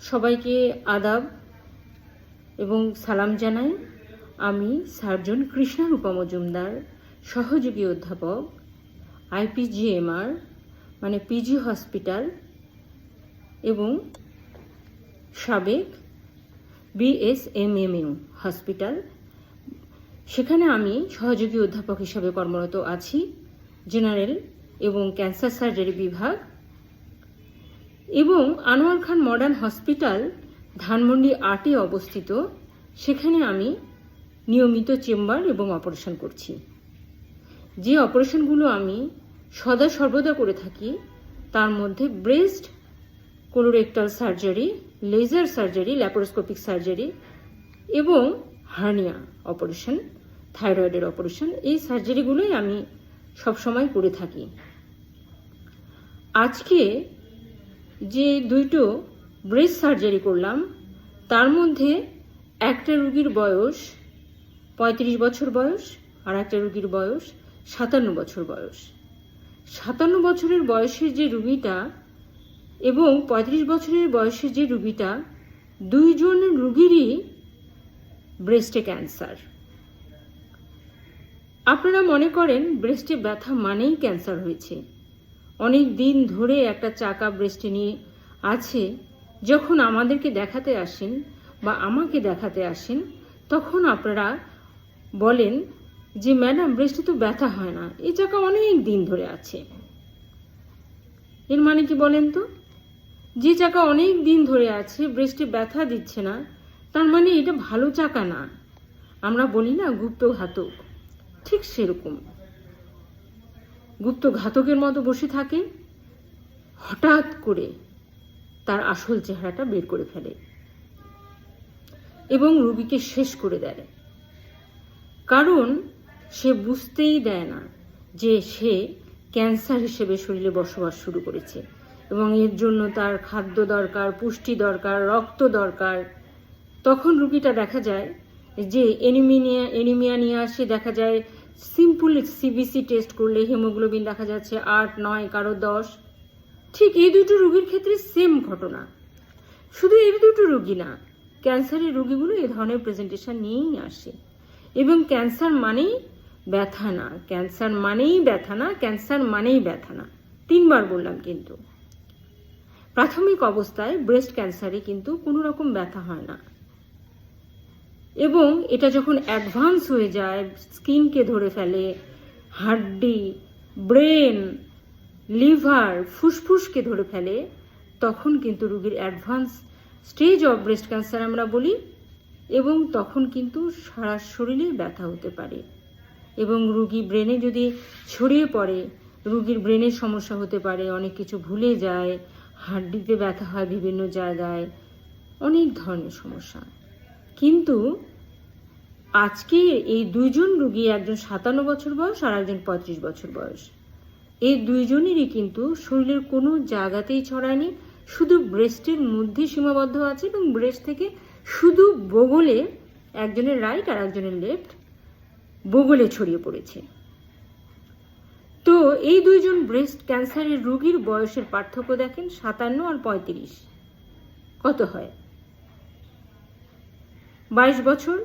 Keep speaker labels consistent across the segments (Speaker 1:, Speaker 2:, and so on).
Speaker 1: সবাইকে আদাব এবং সালাম জানাই। আমি সার্জন কৃষ্ণারূপা মজুমদার, সহযোগী অধ্যাপক, আইপিজিএমআর মানে পিজি হসপিটাল এবং সাবেক বিএসএমএমইউ হসপিটাল। সেখানে আমি সহযোগী অধ্যাপক হিসাবে কর্মরত আছি, জেনারেল এবং ক্যান্সার সার্জারি বিভাগ এবং আনোয়ার খান মডার্ন হসপিটাল, ধানমন্ডি আটে অবস্থিত। সেখানে আমি নিয়মিত চেম্বার এবং অপারেশন করছি। যে অপারেশনগুলো আমি সদা সর্বদা করে থাকি, তার মধ্যে breast colorectal surgery laser surgery laparoscopic surgery এবং হার্নিয়া অপারেশন থাইরয়েডের অপারেশন এই সার্জারিগুলোই আমি সবসময় করে থাকি। আজকে যে দুইটো ব্রেস্ট সার্জারি করলাম, তার মধ্যে একটা রুগীর বয়স পঁয়ত্রিশ বছর বয়স আর একটা রুগীর বয়স সাতান্ন বছর বয়স। সাতান্ন বছরের বয়সের যে রুগীটা এবং পঁয়ত্রিশ বছরের বয়সের যে রুগীটা, দুইজন রুগীরই ব্রেস্টে ক্যান্সার আপনারা মনে করেন ব্রেস্টে ব্যথা মানেই ক্যান্সার হয়েছে। অনেক দিন ধরে একটা চাকা ব্রেস্টে নিয়ে আছে। যখন আমাদেরকে দেখাতে আসেন বা আমাকে দেখাতে আসেন, তখন আপনারা বলেন যে, ম্যাডাম ব্রেস্টে তো ব্যথা হয় না। এই চাকা অনেক দিন ধরে আছে। এর মানে কি বলেন তো? যে চাকা অনেক দিন ধরে আছে ব্রেস্টে ব্যথা দিচ্ছে না, তার মানে এটা ভালো চাকা না। আমরা বলি না গুপ্ত ঘাতক ঠিক সেরকম। গুপ্ত ঘাতকের মতো বসে থাকে, হঠাৎ করে তার আসল চেহারাটা বের করে ফেলে এবং রুগীকে শেষ করে দেয়। কারণ সে বুঝতেই দেয় না যে সে ক্যান্সার হিসেবে শরীরে বসবাস শুরু করেছে এবং এর জন্য তার খাদ্য দরকার, পুষ্টি দরকার, রক্ত দরকার। তখন রুগীটা দেখা যায় যে এনিমিনিয়া এনিমিয়া নিয়ে আসে, দেখা যায় সিম্পল সিবিসি টেস্ট করলে হিমোগ্লোবিন দেখা যাচ্ছে আট, নয় কারও দশ। ঠিক এই দুটো রুগীর ক্ষেত্রে সেম ঘটনা। শুধু এই দুটো রুগী না, ক্যান্সারের রুগীগুলো এই ধরনের প্রেজেন্টেশন নিয়েই আসে। এবং ক্যান্সার মানেই ব্যথা না, ক্যান্সার মানেই ব্যথা না, ক্যান্সার মানেই ব্যথা না। তিনবার বললাম কিন্তু। প্রাথমিক অবস্থায় ব্রেস্ট ক্যান্সারে কিন্তু কোনো রকম ব্যথা হয় না। এবং এটা যখন অ্যাডভান্স হয়ে যায়, স্কিনকে ধরে ফেলে, হাড্ডি, ব্রেন, লিভার, ফুসফুসকে ধরে ফেলে, তখন কিন্তু রুগীর advance stage of breast cancer আমরা বলি, এবং তখন কিন্তু সারা শরীরে ব্যথা হতে পারে। এবং রুগী ব্রেনে যদি ছড়িয়ে পড়ে, রুগীর ব্রেনের সমস্যা হতে পারে, অনেক কিছু ভুলে যায়, হাড্ডিতে ব্যথা হয় বিভিন্ন জায়গায়, অনেক ধরনের সমস্যা। কিন্তু আজকে এই দুইজন রুগী একজন সাতান্ন বছর বয়স আর একজন পঁয়ত্রিশ বছর বয়স। এই দুইজনেরই কিন্তু শরীরের কোনো জায়গাতেই ছড়ায়নি, শুধু ব্রেস্টের মধ্যে সীমাবদ্ধ আছে এবং ব্রেস্ট থেকে শুধু বগলে একজনের রাইট আর একজনের লেফট বগলে ছড়িয়ে পড়েছে। তো এই দুইজন ব্রেস্ট ক্যান্সারের রোগীর বয়সের পার্থক্য দেখেন সাতান্ন আর পঁয়ত্রিশ। কত হয়? বাইশ বছর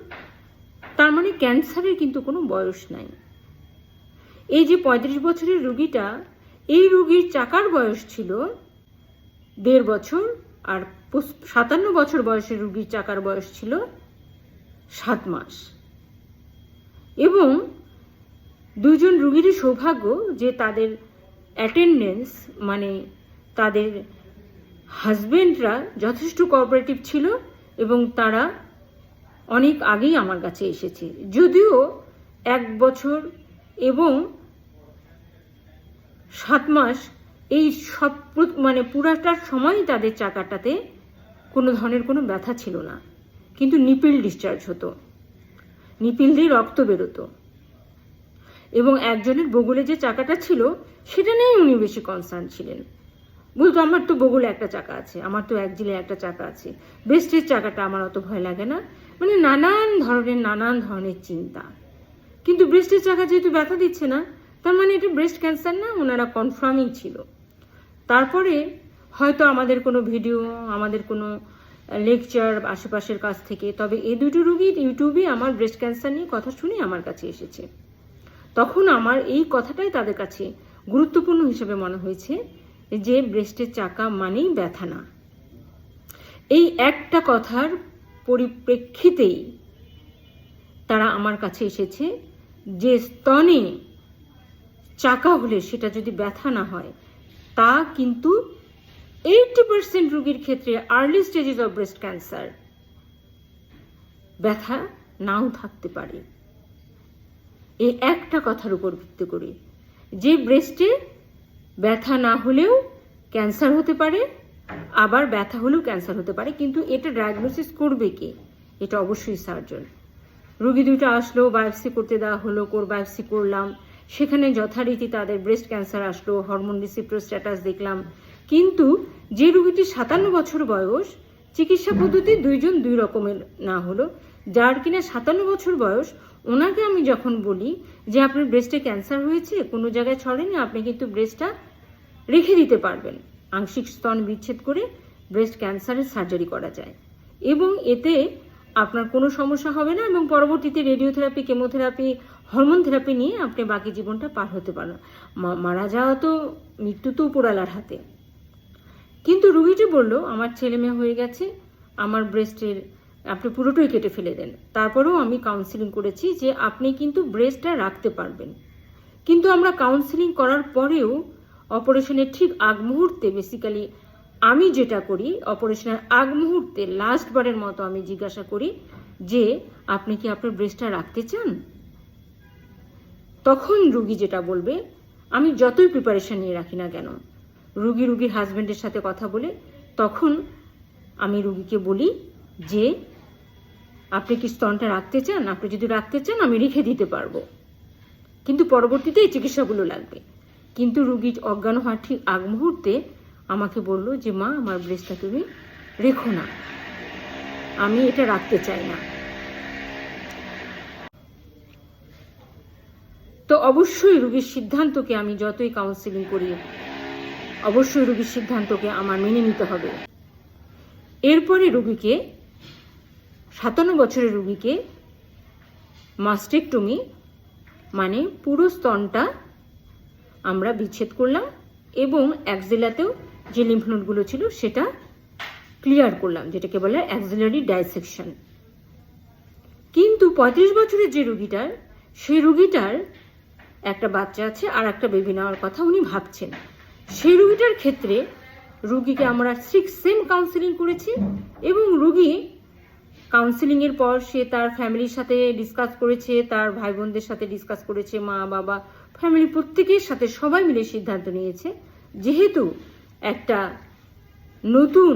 Speaker 1: তার মানে ক্যান্সারের কিন্তু কোনো বয়স নাই। এই যে পঁয়ত্রিশ বছরের রুগীটা, এই রুগীর চাকার বয়স ছিল দেড় বছর আর সাতান্ন বছর বয়সের রুগীর চাকার বয়স ছিল সাত মাস। এবং দুজন রুগীরই সৌভাগ্য যে তাদের অ্যাটেন্ডেন্স মানে তাদের হাজবেন্ডরা যথেষ্ট কোঅপারেটিভ ছিল এবং তারা অনেক আগেই আমার কাছে এসেছে। যদিও এক বছর এবং সাত মাস এই সব মানে পুরাটার সময় তাদের চাকাটাতে কোনো ধরনের কোনো ব্যথা ছিল না। কিন্তু নিপিল ডিসচার্জ হতো। নিপিল দিয়ে রক্ত বেরোতো। এবং একজনের বগুলে যে চাকাটা ছিল, সেটা নিয়েই উনি বেশি কনসার্ন ছিলেন। বলতো, আমার তো বগুলে একটা চাকা আছে, আমার তো এক জিলে একটা চাকা আছে। বেস্টের চাকাটা আমার অত ভয় লাগে না। মানে নানান ধরনের নানান ধরনের চিন্তা। কিন্তু ব্রেস্টের চাকা যেহেতু ব্যথা দিচ্ছে না, তার মানে এটা ব্রেস্ট ক্যান্সার না, ওনারা কনফার্মিং ছিল। তারপরে হয়তো আমাদের কোনো ভিডিও আমাদের কোনো লেকচার আশেপাশের কাছ থেকে, তবে এই দুটো রুগীর ইউটিউবে আমার ব্রেস্ট ক্যান্সার নিয়ে কথা শুনে আমার কাছে এসেছে। তখন আমার এই কথাটাই তাদের কাছে গুরুত্বপূর্ণ হিসেবে মনে হয়েছে যে ব্রেস্টের চাকা মানেই ব্যথা না। এই একটা কথার পরিপ্রেক্ষিতেই তারা আমার কাছে এসেছে যে স্তনে চাকা হলে সেটা যদি ব্যথা না হয়, তা কিন্তু এইটি পার্সেন্ট রোগীর ক্ষেত্রে early stages of breast cancer ব্যথা নাও থাকতে পারে। এই একটা কথার উপর ভিত্তি করে যে ব্রেস্টে ব্যথা না হলেও ক্যান্সার হতে পারে আবার ব্যথা হলেও ক্যান্সার হতে পারে, কিন্তু এটা ডায়াগনোসিস করবে কে? এটা অবশ্যই সার্জন রুগী দুটো আসলো বায়োপসি করতে দেওয়া হলো, কোর বায়োপসি করলাম। সেখানে যথারীতি তাদের ব্রেস্ট ক্যান্সার আসলো হরমোন রিসিপ্রো স্ট্যাটাস দেখলাম। কিন্তু যে রুগীটি সাতান্ন বছর বয়স, চিকিৎসা পদ্ধতি দুইজন দুই রকমের না হলো। যার কিনা সাতান্ন বছর বয়স, ওনাকে আমি যখন বলি যে আপনার ব্রেস্টে ক্যান্সার হয়েছে, কোনো জায়গায় ছড়েনি আপনি কিন্তু ব্রেস্টটা রেখে দিতে পারবেন। আংশিক স্তন বিচ্ছেদ করে ব্রেস্ট ক্যান্সারের সার্জারি করা যায়। এবং এতে আপনার কোনো সমস্যা হবে না এবং পরবর্তীতে রেডিওথেরাপি কেমোথেরাপি হরমোন থেরাপি নিয়ে আপনি বাকি জীবনটা পার হতে পারেন মারা যাওয়া তো মৃত্যু তো উপরালার হাতে। কিন্তু রুগীটি বলল, আমার ছেলে মেয়ে হয়ে গেছে, আমার ব্রেস্টের আপনি পুরোটাই কেটে ফেলে দেন। তারপরেও আমি কাউন্সিলিং করেছি যে আপনি কিন্তু ব্রেস্টটা রাখতে পারবেন। কিন্তু আমরা কাউন্সিলিং করার পরেও অপারেশনের ঠিক আগ মুহূর্তে বেসিক্যালি আমি যেটা করি, অপারেশনের আগ মুহূর্তে লাস্ট বারের মতো আমি জিজ্ঞাসা করি যে, আপনি কি আপনার ব্রেস্টটা রাখতে চান? তখন রুগী যেটা বলবে, আমি যতই প্রিপারেশন নিয়ে রাখি না কেন, রুগী রুগীর হাজবেন্ডের সাথে কথা বলে তখন আমি রুগীকে বলি যে, আপনি কি স্তনটা রাখতে চান? আপনি যদি রাখতে চান, আমি রেখে দিতে পারব। কিন্তু পরবর্তীতে এই চিকিৎসাগুলো লাগবে। কিন্তু রুগী অজ্ঞান হওয়ার ঠিক আগ মুহূর্তে আমাকে বলল যে, মা, আমার ব্রেসটা তুমি রেখো না। আমি এটা রাখতে চাই না। তো অবশ্যই রুগীর সিদ্ধান্তকে আমি যতই কাউন্সিলিং করি, অবশ্যই রুগীর সিদ্ধান্তকে আমার মেনে নিতে হবে। এরপরে রুগীকে, সাতান্ন বছরের রুগীকে মাস্টেকটমি মানে পুরো স্তনটা আমরা বিচ্ছেদ করলাম এবং অ্যাক্সিলাতেও যে লিম্ফ নোডগুলো ছিল সেটা ক্লিয়ার করলাম, যেটাকে বলে অ্যাক্সিলারি ডাইসেকশন কিন্তু পঁয়ত্রিশ বছরের যে রুগীটার, সেই রুগীটার একটা বাচ্চা আছে আর একটা বেবি নেওয়ার কথা উনি ভাবছেন। সেই রুগীটার ক্ষেত্রে রুগীকে আমরা সিক্স সেম কাউন্সিলিং করেছি এবং রুগী কাউন্সিলিংয়ের পর সে তার ফ্যামিলির সাথে ডিসকাস করেছে, তার ভাই বোনদের সাথে ডিসকাস করেছে, মা, বাবা ফ্যামিলি প্রত্যেকের সাথে সবাই মিলে সিদ্ধান্ত নিয়েছে। যেহেতু একটা নতুন,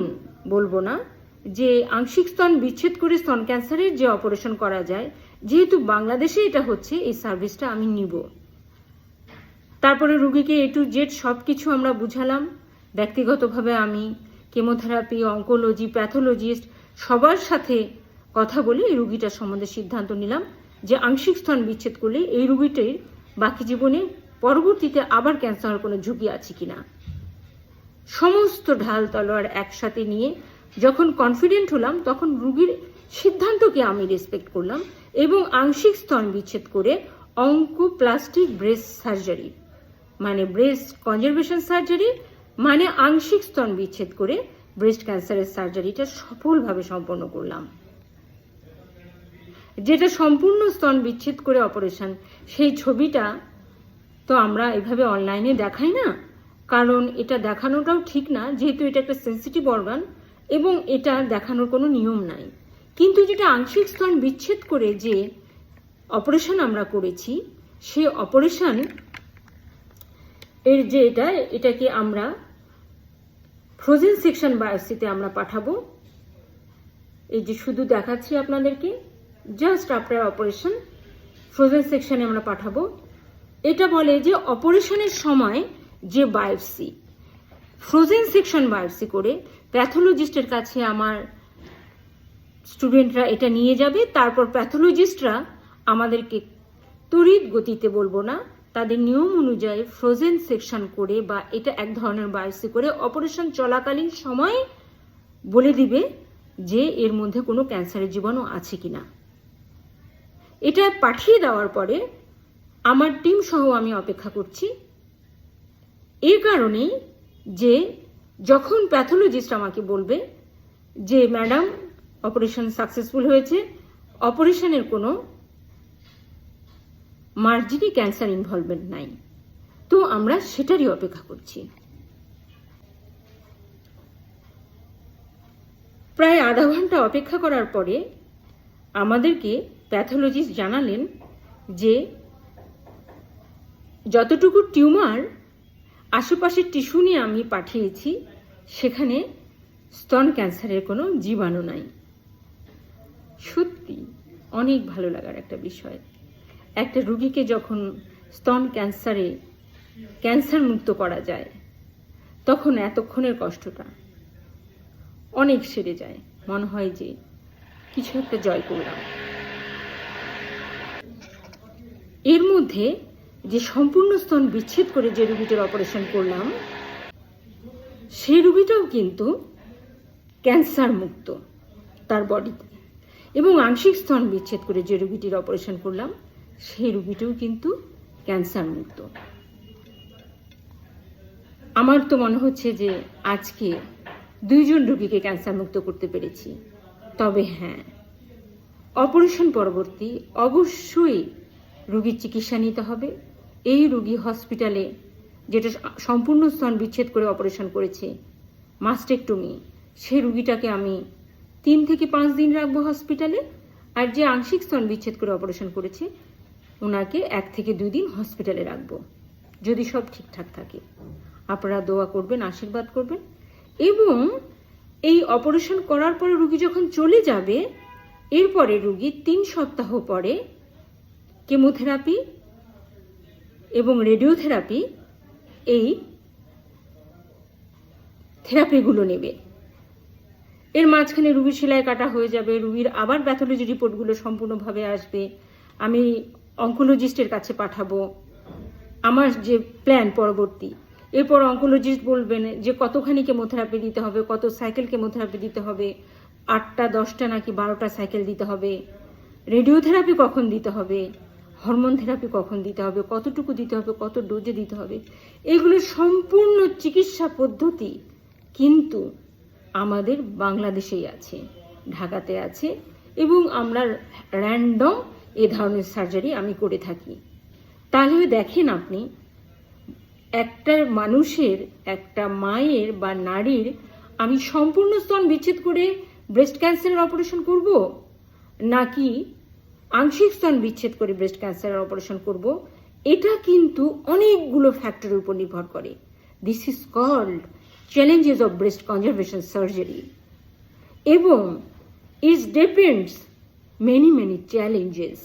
Speaker 1: বলব না, যে আংশিক স্তন বিচ্ছেদ করে স্তন ক্যান্সারের যে অপারেশন করা যায়, যেহেতু বাংলাদেশে এটা হচ্ছে, এই সার্ভিসটা আমি নিব। তারপরে রুগীকে এ টু জেড সব কিছু আমরা বুঝালাম। ব্যক্তিগতভাবে আমি কেমোথেরাপি, অঙ্কোলজি, প্যাথোলজিস্ট সবার সাথে কথা বলে এই রুগীটার সম্বন্ধে সিদ্ধান্ত নিলাম যে আংশিক স্তন বিচ্ছেদ করলে এই রুগীটির বাকি জীবনে পরবর্তীতে আবার ক্যান্সার হওয়ার কোনো ঝুঁকি আছে কিনা? সমস্ত ঢাল তলোয়ার একসাথে নিয়ে যখন কনফিডেন্ট হলাম, তখন রুগীর সিদ্ধান্তকে আমি রেসপেক্ট করলাম এবং আংশিক স্তন বিচ্ছেদ করে অঙ্কোপ্লাস্টিক ব্রেস্ট সার্জারি মানে ব্রেস্ট কনজারভেশন সার্জারি মানে আংশিক স্তন বিচ্ছেদ করে ব্রেস্ট ক্যান্সারের সার্জারিটা সফলভাবে সম্পন্ন করলাম। যেটা সম্পূর্ণ স্তন বিচ্ছেদ করে অপারেশন। সেই ছবিটা তো আমরা এভাবে অনলাইনে দেখাই না, কারণ এটা দেখানোটাও ঠিক না, যেহেতু এটা একটা সেন্সিটিভ অর্গান এবং এটা দেখানোর কোনো নিয়ম নাই। কিন্তু যেটা আংশিক স্তন বিচ্ছেদ করে যে অপারেশন আমরা করেছি, সে অপারেশন এর যে এটা, এটাকে আমরা ফ্রোজেন সেকশন বায়োপসিতে আমরা পাঠাবো। এই যে শুধু দেখাচ্ছি আপনাদেরকে। জাস্ট আফটার অপারেশন ফ্রোজেন সেকশনে আমরা পাঠাবো। এটা বলে যে অপারেশনের সময় যে বায়োপসি ফ্রোজেন সেকশন বায়োপসি করে প্যাথোলজিস্টের কাছে আমার স্টুডেন্টরা এটা নিয়ে যাবে। তারপর প্যাথোলজিস্টরা আমাদেরকে তড়িৎ গতিতে বলব না, তাদের নিয়ম অনুযায়ী ফ্রোজেন সেকশন করে বা এটা এক ধরনের বায়োপসি করে অপারেশন চলাকালীন সময় বলে দিবে যে এর মধ্যে কোনো ক্যান্সারের জীবাণু আছে কিনা। এটা পাঠিয়ে দেওয়ার পরে আমার টিম সহ আমি অপেক্ষা করছি। এই কারণেই যে যখন প্যাথোলজিস্ট আমাকে বলবে যে ম্যাডাম অপারেশন সাকসেসফুল হয়েছে অপারেশনের কোনো মার্জিনি ক্যান্সার ইনভলভমেন্ট নাই। তো আমরা সেটারই অপেক্ষা করছি। প্রায় আধা ঘণ্টা অপেক্ষা করার পরে আমাদেরকে প্যাথোলজিস্ট জানালেন যে যতটুকু টিউমার আশেপাশের টিস্যু নিয়ে আমি পাঠিয়েছি, সেখানে স্তন ক্যান্সারের কোনো জীবাণু নাই। সত্যি, অনেক ভালো লাগার একটা বিষয়। একটা রুগীকে যখন স্তন ক্যান্সারে ক্যান্সার মুক্ত করা যায়, তখন এতক্ষণের কষ্টটা অনেক সেরে যায়। মনে হয় যে কিছু একটা জয় করলাম। এর মধ্যে যে সম্পূর্ণ স্তন বিচ্ছেদ করে যে রুগীটার অপারেশন করলাম, সেই রুগীটাও কিন্তু ক্যান্সার মুক্ত তার বডিতে। এবং আংশিক স্তন বিচ্ছেদ করে যে রুগীটির অপারেশন করলাম, সেই রুগীটাও কিন্তু ক্যান্সার মুক্ত। আমার তো মনে হচ্ছে যে আজকে দুইজন রুগীকে ক্যান্সার মুক্ত করতে পেরেছি। তবে হ্যাঁ অপারেশন পরবর্তী অবশ্যই রুগীর চিকিৎসা নিতে হবে। এই রুগী হসপিটালে যেটা সম্পূর্ণ স্তন বিচ্ছেদ করে অপারেশন করেছে, মাস্টেকটমি সেই রুগীটাকে আমি তিন থেকে পাঁচ দিন রাখব হসপিটালে আর যে আংশিক স্তন বিচ্ছেদ করে অপারেশন করেছে, ওনাকে এক থেকে দুই দিন হসপিটালে রাখব, যদি সব ঠিকঠাক থাকে। আপনারা দোয়া করবেন, আশীর্বাদ করবেন এবং এই অপারেশন করার পরে রুগী যখন চলে যাবে, এরপরে রুগী তিন সপ্তাহ পরে কেমোথেরাপি এবং রেডিওথেরাপি এই থেরাপিগুলো নেবে। এর মাঝখানে রুগীর সেলাই কাটা হয়ে যাবে, রুগীর আবার প্যাথোলজি রিপোর্টগুলো সম্পূর্ণভাবে আসবে। আমি অঙ্কোলজিস্টের কাছে পাঠাবো। আমার যে প্ল্যান পরবর্তী। এরপর অঙ্কোলজিস্ট বলবেন যে কতখানি কেমোথেরাপি দিতে হবে, কত সাইকেল কেমোথেরাপি দিতে হবে, আটটা, দশটা নাকি বারোটা সাইকেল দিতে হবে। রেডিওথেরাপি কখন দিতে হবে? হরমোন থেরাপি কখন দিতে হবে, কতটুকু দিতে হবে, কত ডোজে দিতে হবে এগুলো সম্পূর্ণ চিকিৎসা পদ্ধতি কিন্তু আমাদের বাংলাদেশেই আছে, ঢাকাতে আছে এবং আমরা র্যান্ডম এ ধরনের সার্জারি আমি করে থাকি। তাহলে দেখেন আপনি, একটা মানুষের, একটা মায়ের বা নারীর আমি সম্পূর্ণ স্তন বিচ্ছেদ করে ব্রেস্ট ক্যান্সারের অপারেশন করব? নাকি আংশিক স্তন বিচ্ছেদ করে ব্রেস্ট ক্যান্সারের অপারেশন করব। এটা কিন্তু অনেকগুলো ফ্যাক্টরের উপর নির্ভর করে। This is called challenges of breast conservation surgery এবং it depends many many challenges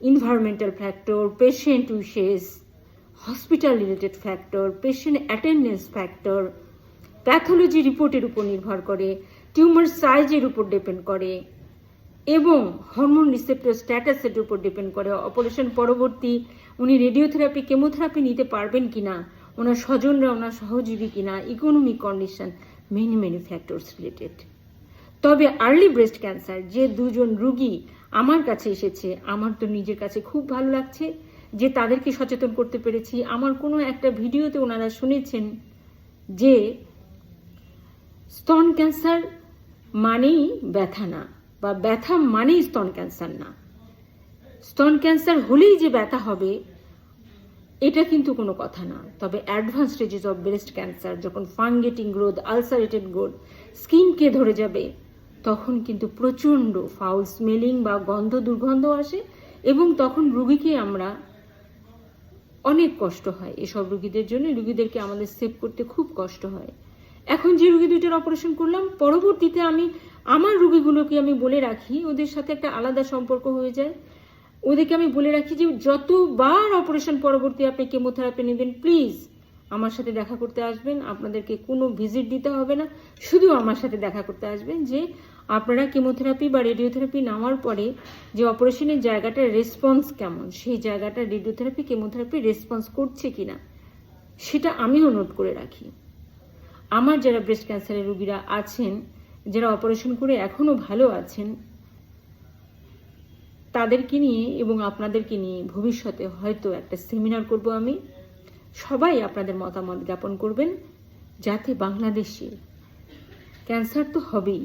Speaker 1: environmental factor, patient wishes, hospital related factor, patient attendance factor, pathology রিপোর্টের উপর নির্ভর করে টিউমার সাইজের উপর ডিপেন্ড করে। এবং হরমোন রিসেপ্টর স্ট্যাটাসের উপর ডিপেন্ড করে অপারেশন পরবর্তী উনি রেডিওথেরাপি কেমোথেরাপি নিতে পারবেন কিনা, ওনার স্বজনরা ওনার সহজীবী কিনা economic condition many many factors related তবে আর্লি ব্রেস্ট ক্যান্সার যে দুজন রুগী আমার কাছে এসেছে, আমার তো নিজের কাছে খুব ভালো লাগছে যে তাদেরকে সচেতন করতে পেরেছি। আমার কোনো একটা ভিডিওতে ওনারা শুনেছেন যে স্তন ক্যান্সার মানেই ব্যথা না। বা ব্যথা মানেই স্তন ক্যান্সার না। স্তন ক্যান্সার হলেই যে ব্যথা হবে, এটা কিন্তু কোনো কথা না। তবে advance stages of breast cancer যখন ফাঙ্গেটিং গ্রোথ, আলসারেটেড গ্রোথ, স্কিনকে ধরে যাবে, তখন কিন্তু প্রচণ্ড ফাউল স্মেলিং বা গন্ধ, দুর্গন্ধ আসে এবং তখন রুগীকে আমরা অনেক কষ্ট হয়। এসব রুগীদের জন্য রুগীদেরকে আমাদের সেভ করতে খুব কষ্ট হয়। এখন যে রুগী দুইটার অপারেশন করলাম, পরবর্তীতে আমি আমার রুগীগুলোকে আমি বলে রাখি, ওদের সাথে একটা আলাদা সম্পর্ক হয়ে যায়। ওদেরকে আমি বলে রাখি যে, যতবার অপারেশন পরবর্তী আপনি কেমোথেরাপি নেবেন প্লিজ আমার সাথে দেখা করতে আসবেন। আপনাদেরকে কোনো ভিজিট দিতে হবে না। শুধু আমার সাথে দেখা করতে আসবেন যে, আপনারা কেমোথেরাপি বা রেডিওথেরাপি নেওয়ার পরে যে অপারেশনের জায়গাটার রেসপন্স কেমন, সেই জায়গাটা রেডিওথেরাপি কেমোথেরাপি রেসপন্স করছে কি না সেটা আমিও নোট করে রাখি। আমার যারা ব্রেস্ট ক্যান্সারের রুগীরা আছেন যারা অপারেশন করে এখনও ভালো আছেন, তাদেরকে নিয়ে এবং আপনাদেরকে নিয়ে ভবিষ্যতে হয়তো একটা সেমিনার করব আমি। সবাই আপনাদের মতামত জ্ঞাপন করবেন যাতে বাংলাদেশে ক্যান্সার তো হবেই,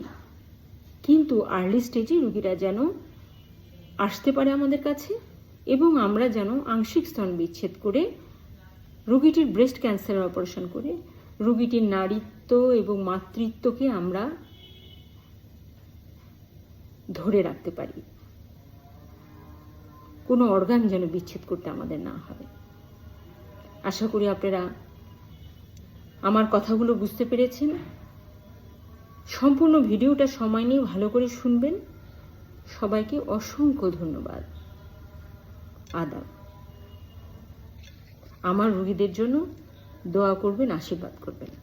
Speaker 1: কিন্তু আর্লি স্টেজে রুগীরা যেন আসতে পারে আমাদের কাছে এবং আমরা যেন আংশিক স্তন বিচ্ছেদ করে রুগীটির ব্রেস্ট ক্যান্সারের অপারেশন করে রুগীটির নারীত্ব এবং মাতৃত্বকে আমরা ধরে রাখতে পারি। কোনো অর্গান যেন বিচ্ছেদ করতে আমাদের না হবে। আশা করি আপনারা আমার কথাগুলো বুঝতে পেরেছেন। সম্পূর্ণ ভিডিওটা সময় নিয়ে ভালো করে শুনবেন। সবাইকে অসংখ্য ধন্যবাদ। আদাব। আমার রুগীদের জন্য দোয়া করবেন, আশীর্বাদ করবেন।